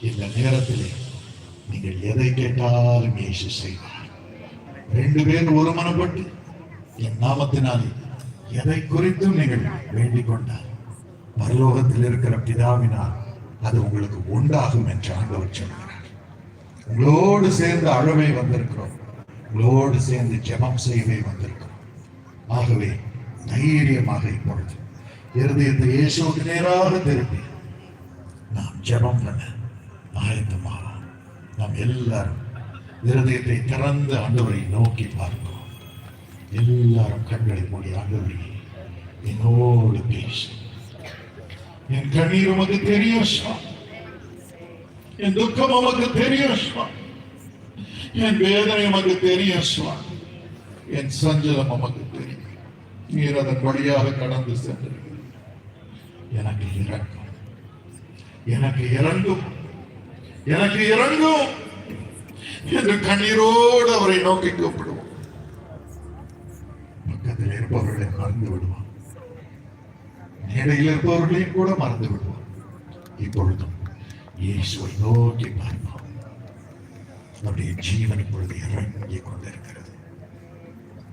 இந்த நேரத்திலே நீங்கள் எதை கேட்டாலும் இயேசு செய்வார். ரெண்டு பேர் ஒருமனப்பட்டு என் நாமத்தினாலே எதை குறித்தும் நீங்கள் வேண்டிக் கொண்டார். பரலோகத்தில் இருக்கிற பிதாவினால் அது உங்களுக்கு உண்டாகும் என்று ஆண்டவர் சொல்கிறார். உங்களோடு சேர்ந்து அழவே வந்திருக்கிறோம். உங்களோடு சேர்ந்து ஜெபம் செய்யவே வந்திருக்கிறோம். ஆகவே தைரியமாக இப்பொழுது இருதயத்தை இயேசுவுக்கு நேராக திருப்பி நாம் ஜெபம் பண்ண ஆயத்தமாக நாம் எல்லாரும் இருதயத்தை திறந்து ஆண்டவரை நோக்கி பார்க்கிறோம். எல்லாரும் கண்களை மூடி ஆண்டவரை என்னோடு பேசு. என் கண்ணீர் உமக்கு தெரியும் என் துக்கம் உமக்கு தெரியும் என் வேதனை உமக்கு தெரியும் என் சஞ்சலம் உமக்கு தெரியும். நீர் அதன் வழியாக கடந்து சென்று எனக்கு இறங்கும் எனக்கு இறங்கும். எனக்கு இறங்கும் என்று கண்ணீரோடு அவரை நோக்கி கூப்பிடுவோம். பக்கத்தில் இருப்பவர்களை மறந்து விடுவான் மேடையில் இருப்பவர்களையும் கூட மறந்து விடுவான் இப்பொழுதும் இயேசுவை நோக்கி பார்ப்போம். நம்முடைய ஜீவன் இப்பொழுது இறங்கி கொண்டிருக்கிறது.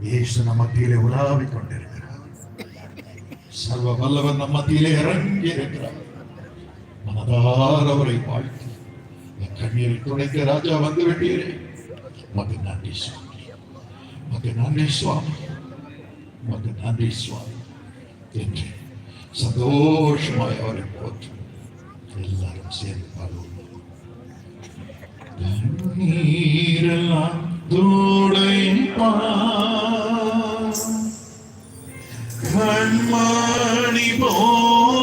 இயேசு நம்ம மத்தியிலே உலாவிக் கொண்டிருக்கிறார். சர்வ வல்லவன் நம்ம மத்தியிலே இறங்கி இருக்கிறார் மனதார் அவரை வாழ்த்து என் கண்ணீரை துடைக்க ராஜா வந்து விட்டீரே. மக்கு நன்றி சுவாமி. மக்கு நன்றி சுவாமி. மக்கு நன்றி சுவாமி. என்று சந்தோஷமாய் அவரை போற்று எல்லாரும் சேர்ந்து பாடுவோம். கண்ணீரெல்லாம் துடைப்பார் கண்மணி போல்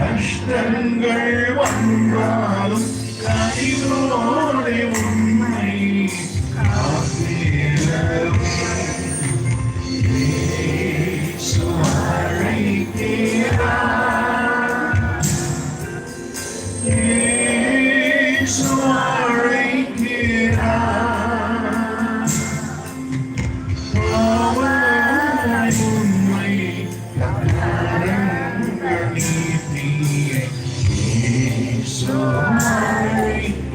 கஷ்டங்கள்